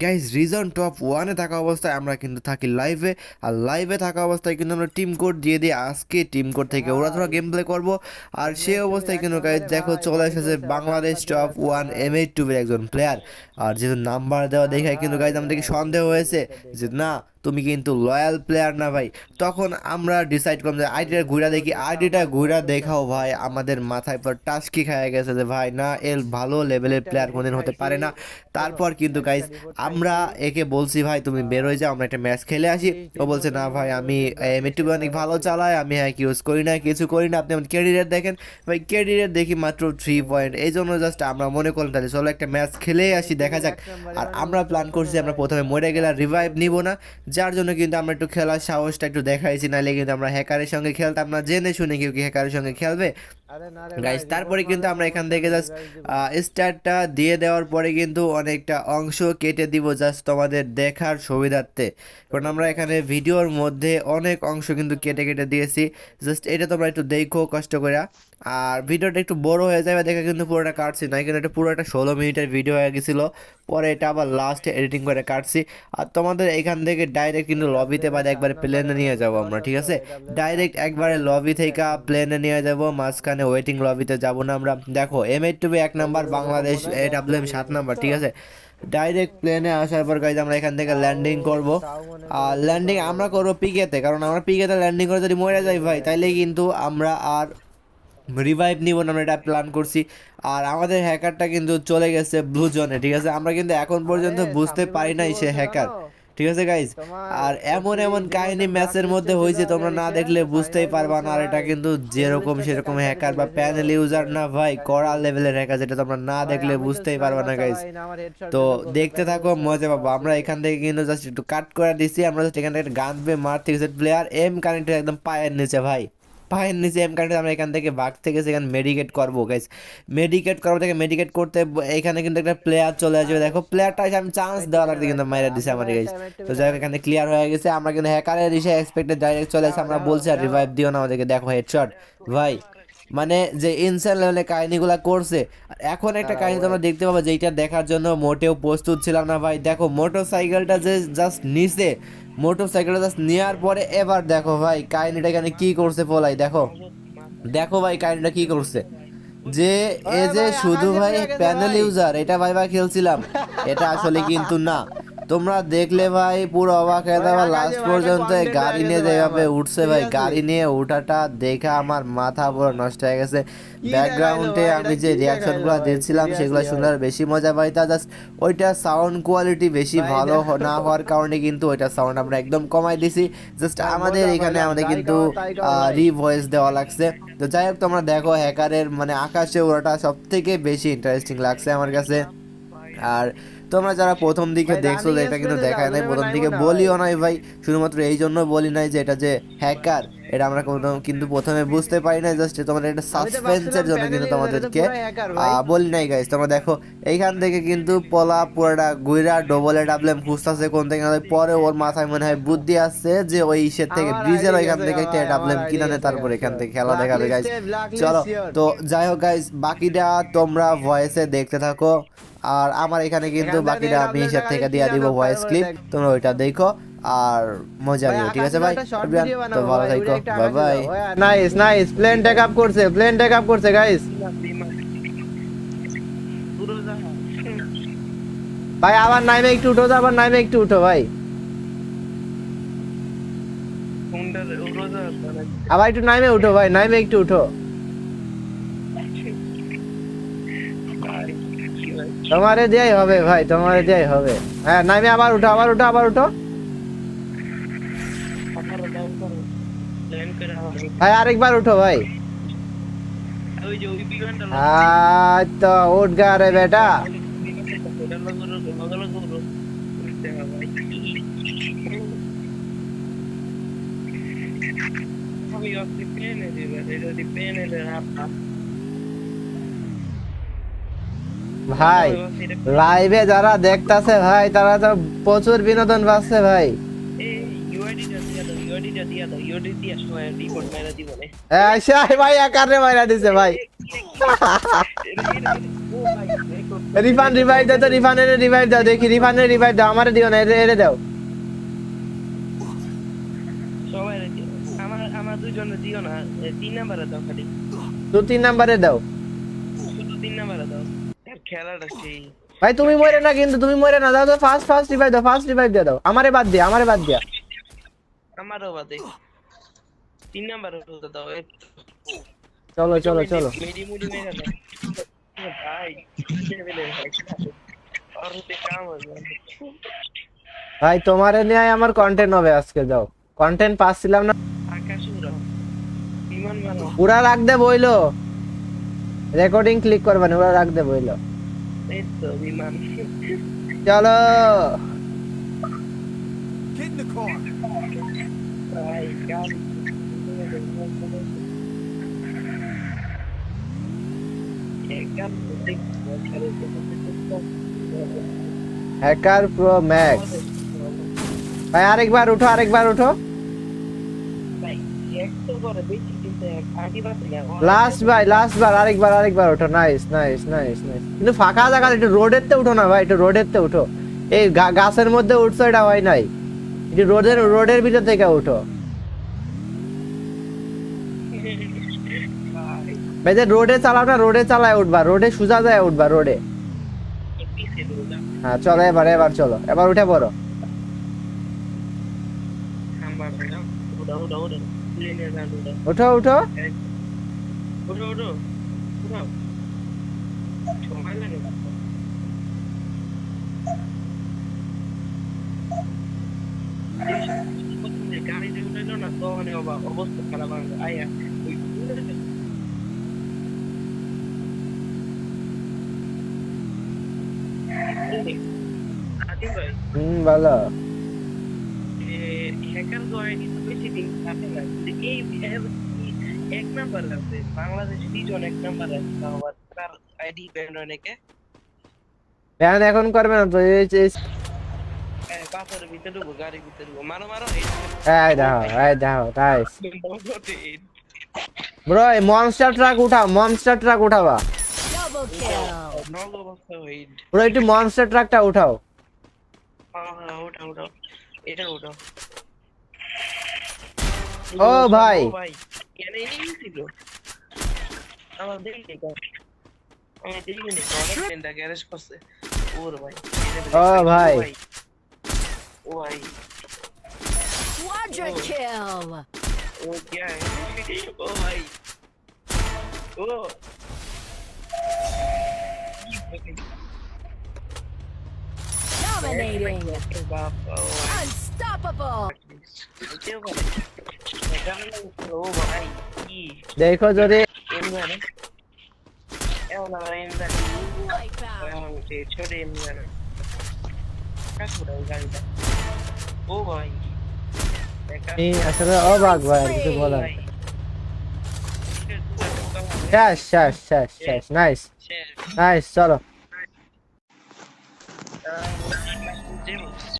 Guys reason top ওয়ানে থাকা অবস্থায় আমরা কিন্তু থাকি লাইভে আর লাইভে থাকা অবস্থায় কিন্তু আমরা টিম কোড দিয়ে দিই আজকে টিম কোড থেকে ওরা ধরো গেম প্লে করব। আর সেই অবস্থায় কিন্তু গাইজ দেখো চলে এসেছে Bangladesh top one M eight টুবের একজন প্লেয়ার আর যেহেতু নাম্বার দেওয়া দেখে কিন্তু গাইজ আমাদেরকে সন্দেহ হয়েছে যে না তুমি কিন্তু লয়াল প্লেয়ার না ভাই। তখন আমরা ডিসাইড করলাম যে আইডিটা ঘুরা দেখি। আইডিটা ঘুরা দেখাও ভাই, আমাদের মাথায় পর টাস্কি খাওয়া গেছে যে ভাই, না এর ভালো লেভেলের প্লেয়ার কোনদিন হতে পারে না। তারপর কিন্তু গাইজ আমরা একে বলছি, ভাই, তুমি বেরোয় যাও, আমরা একটা ম্যাচ খেলে আসি। ও বলছে, না ভাই, আমি এমএটিভি অনেক ভালো চালাই, আমি হ্যাক ইউজ করি না, কিছু করি না। আপনি আমার ক্যারিয়ার দেখেন, ভাই ক্যারিয়ার দেখি মাত্র থ্রি পয়েন্ট এই জন্য জাস্ট আমরা মনে করলাম, তাহলে চলো একটা ম্যাচ খেলেই আসি, দেখা যাক। আর আমরা প্ল্যান করছি, আমরা প্রথমে মরে গেলে রিভাইভ নিব না। যার জন্য কিন্তু আমরা একটু খেলার সাহসটা একটু দেখাইছি নাহলে কিন্তু আমরা হ্যাকারের সঙ্গে খেলতাম না। জেনে শুনে কেউ কি হ্যাকারের সঙ্গে খেলবে? গাইস তারপরে কিন্তু আমরা এখান থেকে জাস্ট স্টারটা দিয়ে দেওয়ার পরে কিন্তু অনেকটা অংশ কেটে দিব জাস্ট তোমাদের দেখার সুবিধার্থে। কারণ আমরা এখানে ভিডিওর মধ্যে অনেক অংশ কিন্তু কেটে কেটে দিয়েছি। জাস্ট এটা তোমরা একটু দেখো কষ্ট করে আর ভিডিওটা একটু বড় হয়ে যাবে দেখে কিন্তু পুরোটা কাটছি। না, কিন্তু এটা পুরো একটা ষোলো মিনিটের ভিডিও হয়ে গেছিল। পরে এটা আবার লাস্টে এডিটিং করে কাটছি। আর তোমাদের এখান থেকে ডাইরেক্ট কিন্তু লবিতে বাদে একবারে প্লেনে নিয়ে যাব আমরা, ঠিক আছে? ডাইরেক্ট একবারে লবি থেকে প্লেনে নিয়ে যাব, মাঝখানে ওয়েটিং লবিতে যাব না আমরা। দেখো এম এইট টুবি এক number Bangladesh A W M সাত নাম্বার, ঠিক আছে? ডাইরেক্ট প্লেনে আসার পর গাইজ আমরা এখান থেকে ল্যান্ডিং করব। আর ল্যান্ডিং আমরা করব পিকেতে কারণ আমরা পিকেতে ল্যান্ডিং করে যদি মরে যাই ভাই, তাইলে কিন্তু আমরা আর রিভাইভ নিব না আমরা এটা প্ল্যান করছি। আর আমাদের হ্যাকারটা কিন্তু চলে গেছে ব্লু জোনে ঠিক আছে? আমরা কিন্তু এখন পর্যন্ত বুঝতে পারি নাই সে হ্যাকার ঠিক আছে গাইজ আর এমন এমন কাহিনী ম্যাচের মধ্যে হয়েছে তোমরা না দেখলে বুঝতেই পারবা না আর এটা কিন্তু যেরকম সেরকম হ্যাকার বা প্যানেল ইউজার না ভাই কড়া লেভেলের হ্যাকার যেটা তোমরা না দেখলে বুঝতেই পারবা না গাইজ তো দেখতে থাকো মজা পাবো। আমরা এখান থেকে কিন্তু জাস্ট একটু কাট করে দিছি আমরা জাস্ট এখান থেকে গান বে মারতে গেছে প্লেয়ার এম কানেক্টেড একদম পায়ের নিচে ভাই। পায়ের নিচে এম কার্ডে আমরা এখান থেকে বাঘ থেকে সেখানে মেডিকেট করব গাইজ মেডিকেট করব থেকে মেডিকেট করতে এখানে কিন্তু একটা প্লেয়ার চলে আসবে। দেখো প্লেয়ারটা আমি চান্স দেওয়া লাগছে কিন্তু মাইরা দিছে আমার গাইজ তো যাই হোক, এখানে ক্লিয়ার হয়ে গেছে। আমরা কিন্তু হ্যাকারের এসে এক্সপেক্টেড ডাইরেক্ট চলে আসে আমরা বলছি আর রিভাইভ দিও না আমাদেরকে। দেখো হেডশট ভাই মানে যে ইনসেন লেভেলের কাহিনীগুলো করছে। এখন একটা কাহিনী তোমরা দেখতে পাবো যেটা দেখার জন্য মোটেও প্রস্তুত ছিলাম না ভাই। দেখো মোটর সাইকেলটা যে জাস্ট নিচে মোটর সাইকেলটা জাস্ট নেওয়ার পরে এবার দেখো ভাই কাহিনীটা এখানে কি করছে পোলাই দেখো। দেখো ভাই কাহিনীটা কি করছে। যে এ যে শুধু ভাই প্যানেল ইউজার এটা ভাই ভাই খেলছিলাম। এটা আসলে কিন্তু না। তোমরা দেখলে ভাই পুরো অবাক হয়ে যাবে। লাস্ট পর্যন্ত গাড়ি নিয়ে যেভাবে উঠছে ভাই গাড়ি নিয়ে ওঠাটা দেখে আমার মাথা পুরো নষ্ট হয়ে গেছে। ব্যাকগ্রাউন্ডে আমি যে রিয়াকশনগুলো দিচ্ছিলাম সেগুলো শুনে বেশি মজা পাইতা জাস্ট ওইটা সাউন্ড কোয়ালিটি বেশি ভালো না হওয়ার কারণে কিন্তু ওইটা সাউন্ড আমরা একদম কমাই দিছি। জাস্ট আমাদের এখানে আমাদের কিন্তু রি ভয়েস দেওয়া লাগছে। তো যাই হোক তোমরা দেখো হ্যাকারের মানে আকাশে ওটা সব থেকে বেশি ইন্টারেস্টিং লাগছে আমার কাছে। আর তোমরা যারা প্রথম দিকে দেখছ যে এটা কিন্তু দেখায় নাই প্রথম দিকে বলিও নাই ভাই। শুধুমাত্র এই জন্য বলি নাই যে এটা যে হ্যাকার এটা আমরা কোনো কিন্তু প্রথমে বুঝতে পারি না জাস্ট তোমাদের একটা সাসপেন্সের জন্য কিন্তু তোমাদেরকে বলি নাই গাইস তোমরা দেখো এইখান থেকে কিন্তু পলা পুরোটা গুইরা ডবলে ডাবলেম খুঁজতেছে কোন থেকে পরে ওর মাথায় মনে হয় বুদ্ধি আসছে যে ওই ইসের থেকে ব্রিজের ওইখান থেকে একটা ডাবলেম কিনে নে তারপর এখান থেকে খেলা দেখাবে গাইস চলো তো যাই হোক গাইস বাকিটা তোমরা ভয়েসে দেখতে থাকো। আর আমার এখানে কিন্তু বাকিটা আমি হিসাব থেকে দিয়ে দিব ভয়েস ক্লিপ। তোমরা ওইটা দেখো আর মজা নিও ঠিক আছে ভাই? তো ভালো থাকো bye bye nice nice plane take up করছে প্লেন টেক আপ করছে গাইস ভাই আবার নাইমে একটু উঠো আবার নাইমে একটু উঠো ভাই। আবার একটু নাইমে উঠো ভাই নাইমে একটু উঠো। তোমারে দেয়াই হবে ভাই, তোমারে দেয়াই হবে। হ্যাঁ নাইমে আবার উঠো আবার উঠো আবার উঠো। ভাই, আরেকবার উঠো ভাই। তো, উঠ গা রে বেটা। ভাই লাইভে যারা দেখতাছে ভাই, তারা তো প্রচুর বিনোদন পাচ্ছে ভাই। ভাই, একারে দাও, দেখি দাও তিন নাম্বারে দাও খালি তো তিন নাম্বারে দাও। শুধু তিন দাও। খেলাটা সেই ভাই তুমি মরে না কিন্তু তুমি মরে না। দাও তো ফার্স্ট ফার্স্ট রিভাইভ দাও ফার্স্ট রিভাইভ দিয়ে দাও। আমারে বাদ দিয়া আমারে বাদ দিয়া। আমারও বাদে। তিন নাম্বারে উঠতে দাও চলো চলো চলো। মেডি মুডি মেরে ভাই ভাই তোমারে নিয়ে আমার কন্টেন্ট হবে আজকে যাও। কন্টেন্ট পাচ্ছিলাম না। পুরা রাখ দে বইলো। রেকর্ডিং ক্লিক করবেন ওরা রাখ দে বইলো। চলো হ্যাকার প্রো ম্যাক্স ভাই আরেকবার উঠো আরেকবার উঠো। ভাই এক তো করে বেশি লাস্ট ভাই লাস্ট বার আরেকবার আরেকবার উঠো নাইস নাইস নাইস নাইস কিন্তু ফাঁকা জায়গা একটু রোডের তে উঠো না ভাই, একটু রোডের তে উঠো। এই গাছের মধ্যে উঠছো এটা হয় নাই। একটু রোডের রোডের ভিতর থেকে উঠো। ভাই, যে রোডে চালাও না রোডে চালায় উঠবা। রোডে সুজা যায় উঠবা রোডে হ্যাঁ চলো এবার এবার চলো। এবার উঠে পড়ো। উঠো উঠো উড়ো উড়ো উড়াও সময় লাগে না। গাড়িতে উঠাইলো না তো মানে অবস্থা খারাপ আয়া ওই হুম ভালো। হ্যাকার তো বেশি দিন থাকে না। কিন্তু এই এক নাম্বার আছে বাংলাদেশে এক নাম্বার আছে আবার তার আইডি ব্যান্ড অনেকে। ব্যান এখন করবে না তো এই এই- ভিতরে ঢুকবো গাড়ির ভিতরে ঢুকবো। মারো মারো এই দেখো এই দেখো নাইস ব্রো এই মনস্টার ট্রাক উঠাও মনস্টার ট্রাক উঠাবা। ব্রো একটু মনস্টার ট্রাকটা উঠাও। ওটা ওটা এটা ওটা ও ভাই। ভাই কেন এই ছিল আমার দেখি দেখো আমি দেখি নি অনেক পেন্ডা গ্যারেজ করছে ওর ভাই ও ভাই। ও ভাই Quadra Oh. kill. ओ क्या है ओ भाई ओ Dominating. बाप ओ Unstoppable. দেখো যদি শেষ শেষ শেষ শেষ নাইস নাইস চলো।